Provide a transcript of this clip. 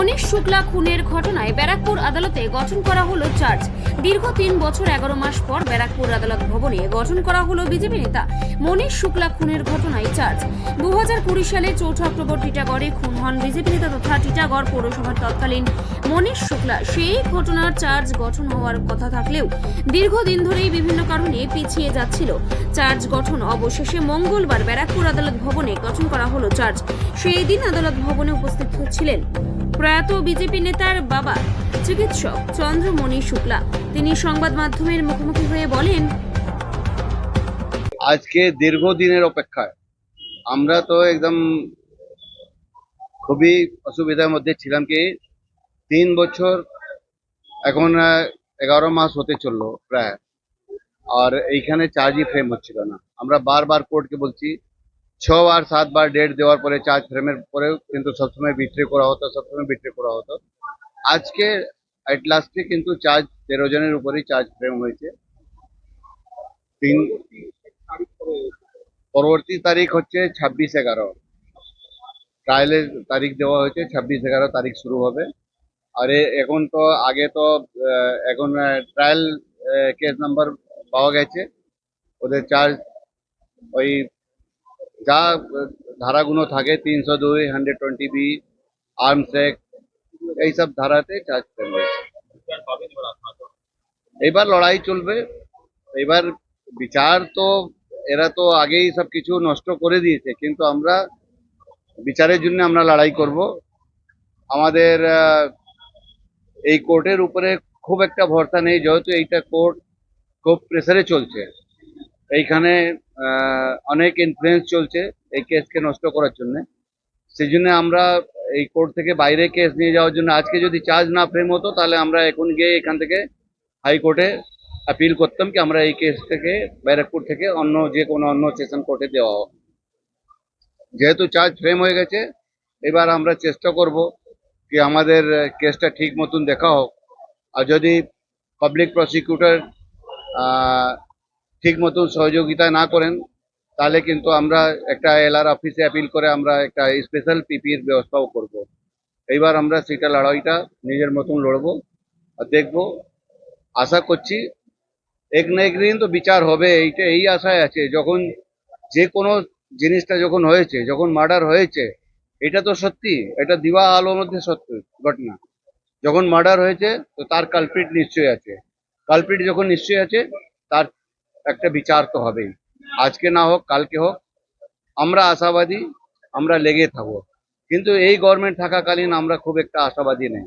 মনীষ শুক্লা খুনের ঘটনায় ব্যারাকপুর আদালতে গঠন করা হলো চার্জ। দীর্ঘ তিন বছর এগারো মাস পর ব্যারাকপুর আদালত ভবনে গঠন করা হলো বিজেপি নেতা। মনীষ শুক্লা খুনের ঘটনায় চার্জ। দু কুড়ি সালে চৌঠা অক্টোবর টিটাগড়ে খুন হন বিজেপি নেতা তথা টিটাগড় পৌরসভার তৎকালীন মনীষ শুক্লা। সেই ঘটনার চার্জ গঠন হওয়ার কথা থাকলেও দীর্ঘদিন ধরেই বিভিন্ন কারণে পিছিয়ে যাচ্ছিল। চার্জ গঠন অবশেষে মঙ্গলবার ব্যারাকপুর আদালত ভবনে গঠন করা হলো চার্জ। সেই দিন আদালত ভবনে উপস্থিত ছিলেন। প্রয়াত বিজেপি নেতার বাবা, চিকিৎসক চন্দ্রমণি শুক্লা। তিনি সংবাদ মাধ্যমের মুখোমুখি হয়ে বলেন, আজকে দীর্ঘদিনের অপেক্ষায় আমরা তো একদম খুবই অসুবিধার মধ্যে ছিলাম কি তিন বছর এখন এগারো মাস হতে চলল প্রায়। আর এইখানে চার্জই ফ্রেম হচ্ছিল না। আমরা বারবার কোর্টকে বলছি ছ বার সাত বার ডেট দেওয়ার পরে চার্জ ফ্রেমের পরেও কিন্তু সবসময় বিট্রে করা হতো, সবসময় বিট্রে করা হতো। আজকে অ্যাট লাস্টে কিন্তু চার্জ তেরো জনের উপরেই চার্জ ফ্রেম হয়েছে। তিন পরবর্তী তারিখ হচ্ছে ছাব্বিশ এগারো। ট্রায়ালের তারিখ দেওয়া হয়েছে, ছাব্বিশ এগারো তারিখ শুরু হবে। আর এখন তো, আগে তো এখন ট্রায়াল কেস নাম্বার পাওয়া গেছে। ওদের চার্জ ওই যা ধারাগুলো থাকে, তিনশো দুই hundred twenty B arms act এইসব ধারাতে চার্জ হয়েছে এবার লড়াই চলবে। এবার বিচার তো, এরা তো আগেই সব কিছু নষ্ট করে দিয়েছে, কিন্তু আমরা বিচারের জন্য আমরা লড়াই করব। আমাদের এই কোর্টের উপরে খুব একটা ভরসা নেই, যেহেতু এইটা কোর্ট খুব প্রেসারে চলছে। এইখানে অনেক ইনফ্লুয়েন্স চলছে এই কেসকে নষ্ট করার জন্য। সেই জন্য আমরা এই কোর্ট থেকে বাইরে কেস নিয়ে যাওয়ার জন্য আজকে যদি চার্জ না ফ্রেম হতো, তাহলে আমরা এখন গিয়ে এখান থেকে হাইকোর্টে আপিল করতাম কি আমরা এই কেস থেকে ব্যারাকপুর থেকে অন্য যে কোনো অন্য সেশন কোর্টে দেওয়া হোক। যেহেতু চার্জ ফ্রেম হয়ে গেছে, এবার আমরা চেষ্টা করব কি আমাদের কেসটা ঠিক মতন দেখা হোক। আর যদি পাবলিক প্রসিকিউটর ঠিক মতন সহযোগিতা না করেন, তাহলে কিন্তু আমরা একটা এলআর অফিসে অ্যাপিল করে আমরা একটা স্পেশাল পিপির ব্যবস্থাও করব। এইবার আমরা সেটা লড়াইটা নিজের মতন লড়বো আর দেখব। আশা করছি এক না একদিন তো বিচার হবে, এইটা এই আশায় আছে। যখন যে কোনো জিনিসটা যখন হয়েছে, যখন মার্ডার হয়েছে, এটা তো সত্যি, এটা দিবা আলোর মধ্যে সত্যি, ঘটনা। যখন মার্ডার হয়েছে, তো তার কালপিট নিশ্চয়ই আছে। কালপিট যখন নিশ্চয়ই আছে, তার একটা বিচার তো হবেই। আজকে না হোক, কালকে হোক, আমরা আশাবাদী, আমরা লেগে থাকব। কিন্তু এই গভর্নমেন্ট থাকাকালীন আমরা খুব একটা আশাবাদী নেই।